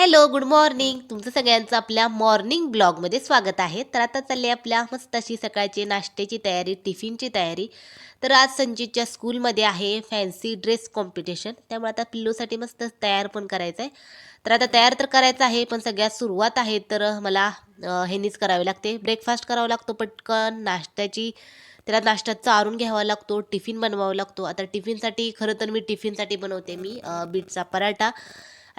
Hello good morning. तुमचं सगळ्यांचं आपल्या मॉर्निंग ब्लॉगमध्ये स्वागत आहे. तर आता चालले आपल्या मस्त अशी सकाळची नाश्त्याची तयारी टिफिनची तयारी. तर आज संजीतच्या स्कूलमध्ये आहे फॅन्सी ड्रेस कॉम्पिटिशन. त्यामुळे आता पिल्लूसाठी मस्त तयार पण करायचं आहे तर आता तयार तर करायचं आहे पण सगळ्यात सुरुवात आहे तर मला हेनीच करावे लागते. ब्रेकफास्ट करावा लागतो पटकन. नाश्त्याची त्याला नाश्ता चारून घ्यावा लागतो टिफिन बनवावा लागतो. आता टिफिनसाठी खरं तर मी टिफिनसाठी बनवते मी बीटचा पराठा.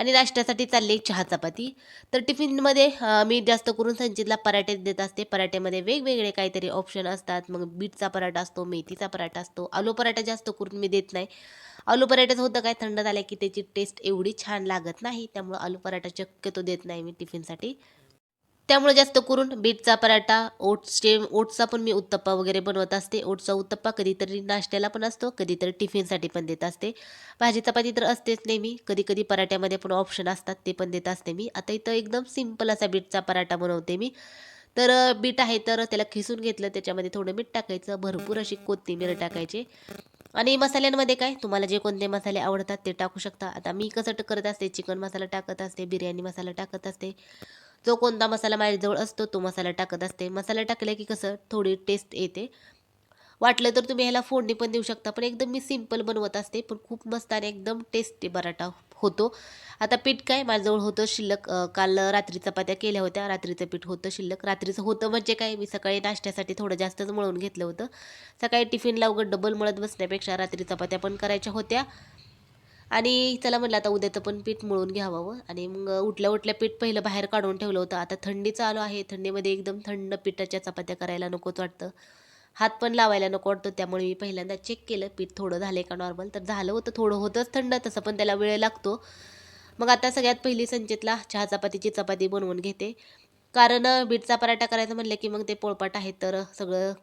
आणि नाश्त्यासाठी चालली चहा चपाती तर टिफिनमध्ये मी जास्त करून संचितला पराठे देत असते. पराठ्यामध्ये वेगवेगळे काहीतरी ऑप्शन असतात. मग बीटचा पराठा असतो मेथीचा पराठा असतो. आलू पराठा जास्त करून मी देत नाही. आलू पराठ्याचं होतं काय? थंड झालं की त्याची टेस्ट एवढी छान लागत नाही. त्यामुळं आलू पराठा शक्यतो देत नाही मी टिफिनसाठी. त्यामुळे जास्त करून बीटचा पराठा ओट्सचे ओट्सचा पण मी उत्तप्पा वगैरे बनवत असते. ओट्सचा उत्तप्पा कधीतरी नाश्त्याला पण असतो कधीतरी टिफिनसाठी पण देत असते. भाजी चपाती तर असतेच नेहमी. कधी कधी पराठ्यामध्ये पण ऑप्शन असतात ते पण देत असते मी. आता इथं एकदम सिंपल असा बीटचा पराठा बनवते मी. तर बीट आहे तर त्याला खिसून घेतलं त्याच्यामध्ये थोडं मीठ टाकायचं भरपूर अशी कोथिंबीर टाकायची. आणि मसाल्यांमध्ये काय? तुम्हाला जे कोणते मसाले आवडतात ते टाकू शकता. आता मी कसं करत असते? चिकन मसाला टाकत असते बिर्याणी मसाला टाकत असते. जो कोणता मसाला माझ्याजवळ असतो तो मसाला टाकत असते. मसाला टाकला की कसं थोडी टेस्ट येते. वाटलं तर तुम्ही ह्याला फोडणी पण देऊ शकता पण एकदम मी सिंपल बनवत असते पण खूप मस्त आणि एकदम टेस्टी पराठा होतो. आता पीठ काय? माझ्याजवळ होतं शिल्लक काल रात्री चपात्या केल्या होत्या. रात्रीचं पीठ होतं शिल्लक. रात्रीचं होतं म्हणजे काय? मी सकाळी नाश्त्यासाठी थोडं जास्तच मळून घेतलं होतं. सकाळी टिफिनला उघड डबल मळत बसण्यापेक्षा रात्री चपात्या पण करायच्या होत्या. आणि चला म्हटलं आता उद्याचं पण पीठ मळून घ्यावं. आणि मग उठल्या उठल्या पीठ पहिलं बाहेर काढून ठेवलं होतं. आता थंडी चालू आहे. थंडीमध्ये एकदम थंड पिठाच्या चपात्या करायला नकोच वाटतं. हात पण लावायला नको वाटतो. त्यामुळे मी पहिल्यांदा चेक केलं. पीठ थोडं झालं का नॉर्मल तर झालं होतं. थोडं होतंच थंड. तसं पण त्याला वेळ लागतो. मग आता सगळ्यात पहिली संचितला चहा चपातीची चपाती बनवून घेते. कारण बीटचा पराठा करायचा म्हणलं की मग ते पोळपाट आहे. तर सगळं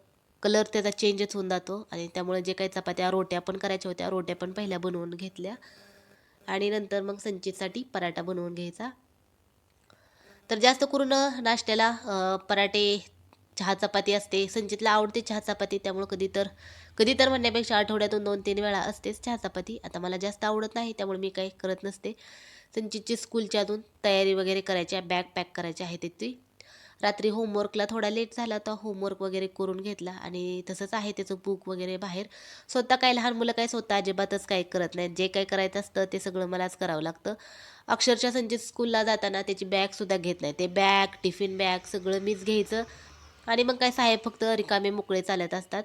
कलर त्याचा चेंजच होऊन जातो आणि त्यामुळे जे काही चपात्या रोट्या पण करायच्या होत्या रोट्या पण पहिल्या बनवून घेतल्या. आणि नंतर मग संचितसाठी पराठा बनवून घ्यायचा. तर जास्त करून नाश्त्याला पराठे चहा चपाती असते. संचितला आवडते चहा चपाती त्यामुळं कधी तर कधी तर म्हणण्यापेक्षा आठवड्यातून दोन तीन वेळा असतेच चहा चपाती. आता मला जास्त आवडत नाही त्यामुळे मी काही करत नसते. संचितची स्कूलच्या अजून तयारी वगैरे करायची बॅग पॅक करायची आहे त्याची रात्री होमवर्कला थोडा लेट झाला तर होमवर्क वगैरे करून घेतला आणि तसंच आहे त्याचं बुक वगैरे बाहेर. स्वतः काय लहान मुलं काय स्वतः अजिबातच काही करत नाहीत. जे काही करायचं असतं ते सगळं मलाच करावं लागतं. अक्षरशः संचित स्कूलला जाताना त्याची बॅगसुद्धा घेत नाही. ते बॅग टिफिन बॅग सगळं मीच घ्यायचं. आणि मग काय साहेब फक्त रिकामे मोकळे चालत असतात.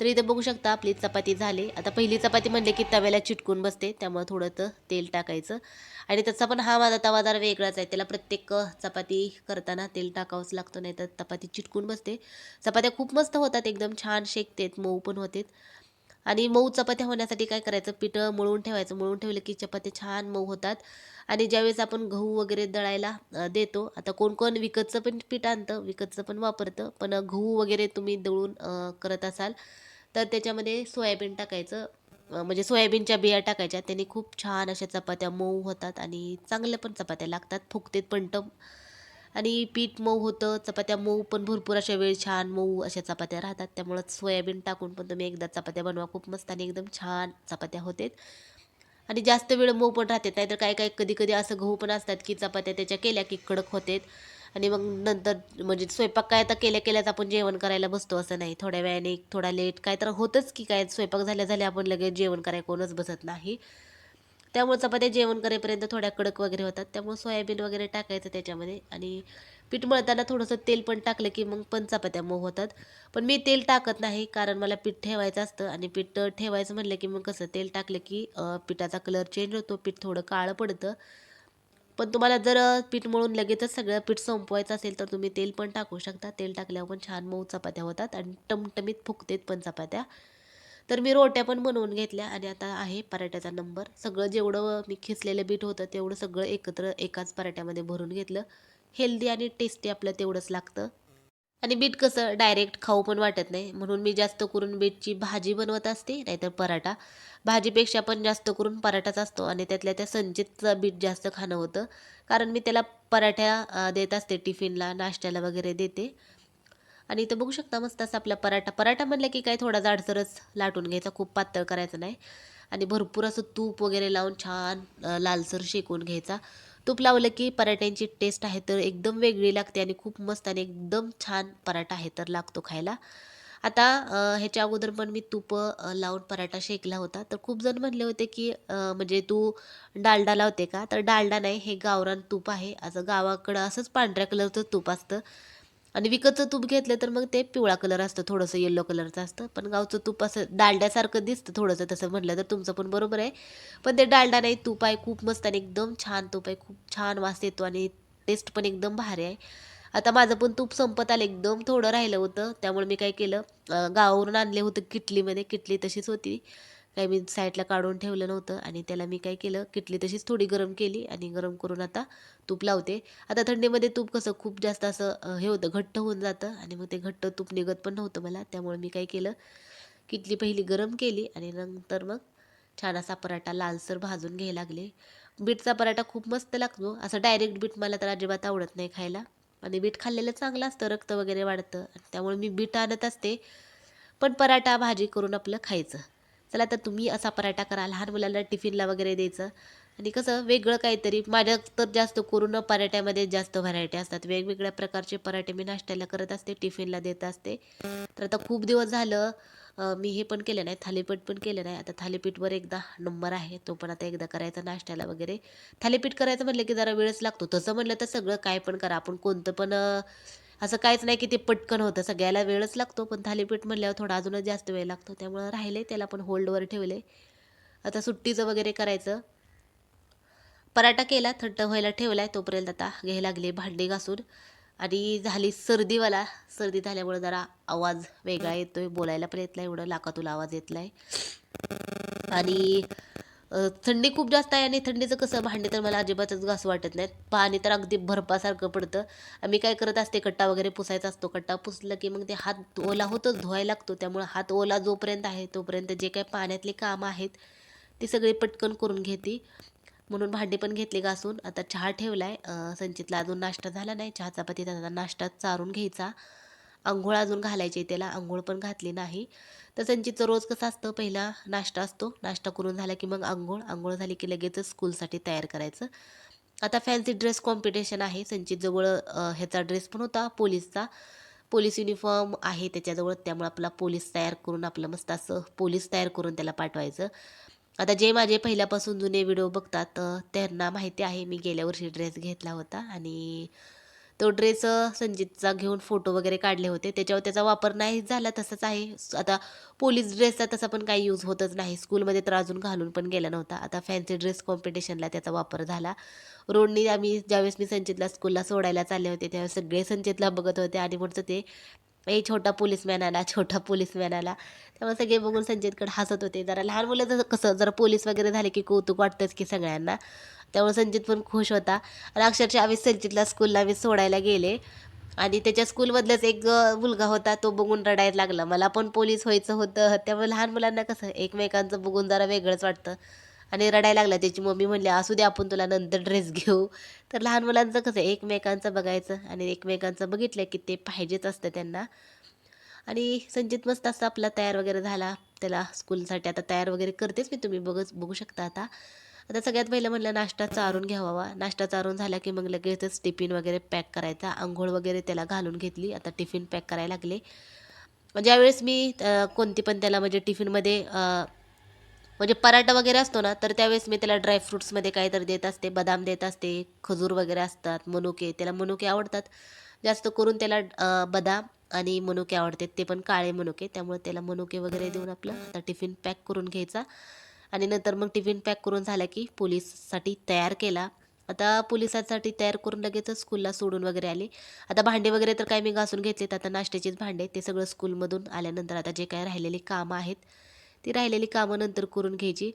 तर इथं बघू शकता आपली चपाती झाली. आता पहिली चपाती म्हणले की तव्याला चिटकून बसते त्यामुळे थोडं तर तेल टाकायचं. आणि त्याचा पण हा माझा तवा जरा वेगळाच आहे. त्याला प्रत्येक चपाती करताना तेल टाकावंच लागतं नाही तर चपाती चिटकून बसते. चपात्या खूप मस्त होतात एकदम छान शेकतेत मऊ पण होतात. आणि मऊ चपात्या होण्यासाठी काय करायचं? पिठं मळून ठेवायचं. मळून ठेवलं की चपात्या छान मऊ होतात. आणि ज्यावेळेस आपण गहू वगैरे दळायला देतो आता कोण कोण विकतचं पण पीठ आणतं विकतचं पण वापरतं. पण गहू वगैरे तुम्ही दळून करत असाल तर त्याच्यामध्ये सोयाबीन टाकायचं. म्हणजे सोयाबीनच्या बिया टाकायच्या. त्यांनी खूप छान अशा चपात्या मऊ होतात आणि चांगल्या पण चपात्या लागतात. फुगतेत पण टम आणि पीठ मऊ होतं चपात्या मऊ पण भरपूर अशा वेळ छान मऊ अशा चपात्या राहतात. त्यामुळं सोयाबीन टाकून पण तुम्ही एकदा चपात्या बनवा. खूप मस्त आणि एकदम छान चपात्या होते आणि जास्त वेळ मऊ पण राहतात. नाहीतर काय काय कधी कधी असं गहू पण असतात की चपात्या त्याच्या केल्या की कडक होतेत. आणि मग नंतर म्हणजे स्वयंपाक काय आता केल्या केल्याच आपण जेवण करायला बसतो असं नाही. थोड्या वेळाने थोडा लेट काय तर होतंच की काय स्वयंपाक झाल्या झाल्या आपण लगेच जेवण करायला कोणच बसत नाही. त्यामुळे चपात्या जेवण करेपर्यंत थोड्या कडक वगैरे होतात. त्यामुळे सोयाबीन वगैरे टाकायचं त्याच्यामध्ये आणि पीठ मळताना थोडंसं तेल पण टाकलं की मग पण चपात्या मऊ होतात. पण मी तेल टाकत नाही कारण मला पीठ ठेवायचं असतं आणि पीठ ठेवायचं म्हणलं की मग कसं तेल टाकलं की पिठाचा कलर चेंज होतो पीठ थोडं काळं पडतं. पण तुम्हाला जर पीठ मळून लगेचच सगळं पीठ संपवायचं असेल तर तुम्ही तेल पण टाकू शकता. तेल टाकल्यावर पण छान मऊ चपात्या होतात आणि टमटमीत फुकतेत पण चपात्या. तर मी रोट्या पण बनवून घेतल्या आणि आता आहे पराठ्याचा नंबर. सगळं जेवढं मी खिसलेलं बीट होतं तेवढं सगळं एकत्र एकाच पराठ्यामध्ये भरून घेतलं. हेल्दी आणि टेस्टी आपलं तेवढंच लागतं. आणि बीट कसं डायरेक्ट खाऊ पण वाटत नाही. म्हणून मी जास्त करून बीटची भाजी बनवत असते नाहीतर पराठा. भाजीपेक्षा पण जास्त करून पराठाच असतो आणि त्यातल्या त्या संचितचं बीट जास्त खाणं होतं. कारण मी त्याला पराठ्या देत असते टिफिनला नाश्त्याला वगैरे देते. आणि इथं बघू शकता मस्त असा आपला पराठा. पराठा म्हणलं की काय थोडा जाडसरच लाटून घ्यायचा खूप पातळ करायचं नाही. आणि भरपूर असं तूप वगैरे लावून छान लालसर शेकून घ्यायचा. तूप लावलं की पराठ्यांची टेस्ट आहे तर एकदम वेगळी लागते आणि खूप मस्त आणि एकदम छान पराठा आहे तर लागतो खायला. आता ह्याच्या अगोदर पण मी तूप लावून पराठा शेकला होता. तर खूप जण म्हणले होते की म्हणजे तू डालडा लावते का? तर डालडा नाही हे गावरान तूप आहे. असं गावाकडं असंच पांढऱ्या कलरचं तूप असतं. आणि विकतचं तूप घेतलं तर मग ते पिवळा कलर असतं थोडंसं येल्लो कलरचं असतं. पण गावचं तूप असं डालड्यासारखं दिसतं थोडंसं तसं म्हटलं तर तुमचं पण बरोबर आहे. पण ते डालडा नाही तूप आहे खूप मस्त आणि एकदम छान तूप आहे खूप छान वास येतो आणि टेस्ट पण एकदम भारी आहे. आता माझं पण तूप संपत आलं एकदम थोडं राहिलं होतं त्यामुळे मी काय केलं गावावरून आणले होतं किटलीमध्ये किटली तशीच होती. काही मी साईडला काढून ठेवलं नव्हतं आणि त्याला मी काय केलं किटली तशीच थोडी गरम केली आणि गरम करून आता तूप लावते. आता थंडीमध्ये तूप कसं खूप जास्त असं हे होतं घट्ट होऊन जातं आणि मग ते घट्ट तूप निघत पण नव्हतं मला. त्यामुळे मी काय केलं किटली पहिली गरम केली आणि नंतर मग छान असा पराठा लालसर भाजून घ्यायला लागले. बीटचा पराठा खूप मस्त लागतो. असं डायरेक्ट बीट मला तर अजिबात आवडत नाही खायला. आणि बीट खाल्लेलं चांगलं असतं रक्त वगैरे वाढतं. त्यामुळे मी बीट आणत असते. पण पराठा भाजी करून आपलं खायचं. चला तर तुम्ही असा पराठा करा लहान मुलांना टिफिनला वगैरे द्यायचं. आणि कसं वेगळं काहीतरी माझ्या तर जास्त करून पराठ्यामध्ये जास्त व्हरायटी असतात. वेगवेगळ्या प्रकारचे पराठे मी नाश्त्याला करत असते टिफिनला देत असते. तर आता खूप दिवस झालं मी हे पण केलं नाही थालीपीठ पण केलं नाही. आता थालीपीठवर एकदा नंबर आहे तो पण आता एकदा करायचा नाश्त्याला वगैरे. थालीपीठ करायचं म्हटलं की जरा वेळच लागतो. तसं म्हटलं तर सगळं काय पण करा. आपण कोणतं पण असं काहीच नाही की ते पटकन होतं. सगळ्याला वेळच लागतो पण थालीपीठ म्हणल्यावर थोडा अजूनच जास्त वेळ लागतो. त्यामुळं राहिले त्याला पण होल्डवर ठेवले आता सुट्टीचं वगैरे करायचं. पराठा केला थंड व्हायला ठेवलाय तोपर्यंत आता घ्यायला लागले भांडी घासून. आणि झाली सर्दीवाला. सर्दी झाल्यामुळे जरा आवाज वेगळा येतोय बोलायला पण येत नाही एवढं लाकातून आवाज येतलाय आणि थंडी खूप जास्त आहे आणि थंडीचं कसं भांडी तर मला अजिबातच घास वाटत नाहीत. पाणी तर अगदी भरपासारखं पडतं. आम्ही काय करत असते कट्टा वगैरे पुसायचा असतो. कट्टा पुसलं की मग ते हात ओला होतच धुवायला लागतो. त्यामुळे हात ओला जोपर्यंत आहे तोपर्यंत जे काही पाण्यातली कामं आहेत ती सगळी पटकन करून घेते. म्हणून भांडी पण घेतली घासून. आता चहा ठेवला आहे संचितला अजून नाश्ता झाला नाही. चहा चपाती त्याचा नाश्ता चारून घ्यायचा. आंघोळ अजून घालायची त्याला. आंघोळ पण घातली नाही. तर संचितचं रोज कसं असतं? पहिला नाश्ता असतो. नाश्ता करून झाला की मग आंघोळ. आंघोळ झाली की लगेचच स्कूलसाठी तयार करायचं. आता फॅन्सी ड्रेस कॉम्पिटिशन आहे. संचितजवळ ह्याचा ड्रेस पण होता पोलीसचा. पोलीस युनिफॉर्म आहे त्याच्याजवळ. त्यामुळे आपला पोलीस तयार करून आपलं मस्त असं पोलीस तयार करून त्याला पाठवायचं. आता जे माझे पहिल्यापासून जुने व्हिडिओ बघतात त्यांना माहिती आहे. मी गेल्या वर्षी ड्रेस घेतला होता आणि तो ड्रेस संजितचा घेऊन फोटो वगैरे काढले होते. त्याच्यावर त्याचा वापर नाही झाला तसंच आहे. आता पोलीस ड्रेसचा तसा पण काही यूज होतच नाही. स्कूलमध्ये तर अजून घालून पण गेला नव्हता. आता फॅन्सी ड्रेस कॉम्पिटिशनला त्याचा वापर झाला. रोडनी आम्ही ज्यावेळेस मी संचितला स्कूलला सोडायला चालले होते त्यावेळेस सगळे संचितला बघत होते आणि म्हणत ते ए छोटा पोलीसमॅन आला छोटा पोलीसमॅन आला. त्यामुळे सगळे बघून संजितकडे हसत होते. जरा लहान मुलं जसं कसं जरा पोलीस वगैरे झाले की कौतुक वाटतंच की सगळ्यांना. त्यामुळे संजित पण खुश होता. आणि अक्षरशः आम्ही संचितला स्कूलला आम्ही सोडायला गेले. आणि त्याच्या स्कूलमधलाच एक मुलगा होता. तो बघून रडायला लागला. मला पण पोलीस व्हायचं होतं. त्यामुळे लहान मुलांना कसं एकमेकांचं बघून जरा वेगळंच वाटतं. आणि रडायला लागला त्याची मम्मी म्हणली असू दे आपण तुला नंतर ड्रेस घेऊ. तर लहान मुलांचं कसं एकमेकांचं बघायचं आणि एकमेकांचं बघितलं की ते पाहिजेच असतं त्यांना. आणि संचित मस्त असा आपला तयार वगैरे झाला. त्याला स्कूलसाठी आता तयार वगैरे करतेच मी तुम्ही बघच बघू शकता आता. आता सगळ्यात पहिलं म्हटलं नाश्ता चारून घ्यावा नाश्ता चारून झाला की मग लगेचच टिफिन वगैरे पॅक करायचा. आंघोळ वगैरे त्याला घालून घेतली. आता टिफिन पॅक करायला लागले. म्हणजे ज्यावेळेस मी कोणती पण त्याला म्हणजे टिफिनमध्ये म्हणजे पराठा वगैरे असतो ना तर त्यावेळेस मी त्याला ड्रायफ्रुट्समध्ये काहीतरी देत असते बदाम देत असते खजूर वगैरे असतात मनुके त्याला मनुके आवडतात. जास्त करून त्याला बदाम आणि मनुके आवडतात. ते पण काळे मनुके त्यामुळे त्याला मनुके वगैरे देऊन आपलं आता टिफिन पॅक करून घ्यायचा. आणि नंतर मग टिफिन पॅक करून झाला की पोलीससाठी तयार केला. आता पोलिसांसाठी तयार करून लगेचच स्कूलला सोडून वगैरे आले. आता भांडे वगैरे तर काय मी घासून घेतलेत. आता नाश्त्याचेच भांडे ते सगळं स्कूलमधून आल्यानंतर आता जे काय राहिलेले कामं आहेत ती राहिलेली कामं नंतर करून घ्यायची.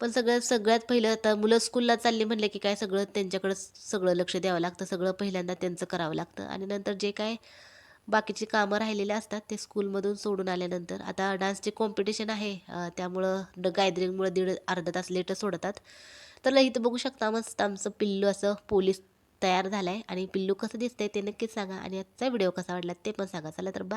पण सगळ्यात सगळ्यात पहिलं आता मुलं स्कूलला चालली म्हणले की काय सगळं त्यांच्याकडं सगळं लक्ष द्यावं लागतं सगळं पहिल्यांदा त्यांचं करावं लागतं. आणि नंतर जे काय बाकीची कामं राहिलेली असतात ते स्कूलमधून सोडून आल्यानंतर. आता डान्सचे कॉम्पिटिशन आहे त्यामुळं ड गॅदरिंगमुळं दीड अर्धा तास लेट सोडतात. तर इथं बघू शकता मस्त आमचं पिल्लू असं पोलीस तयार झालं आहे आणि पिल्लू कसं दिसतंय ते नक्कीच सांगा. आणि आजचा व्हिडिओ कसा वाटला ते पण सांगा. चला तर बा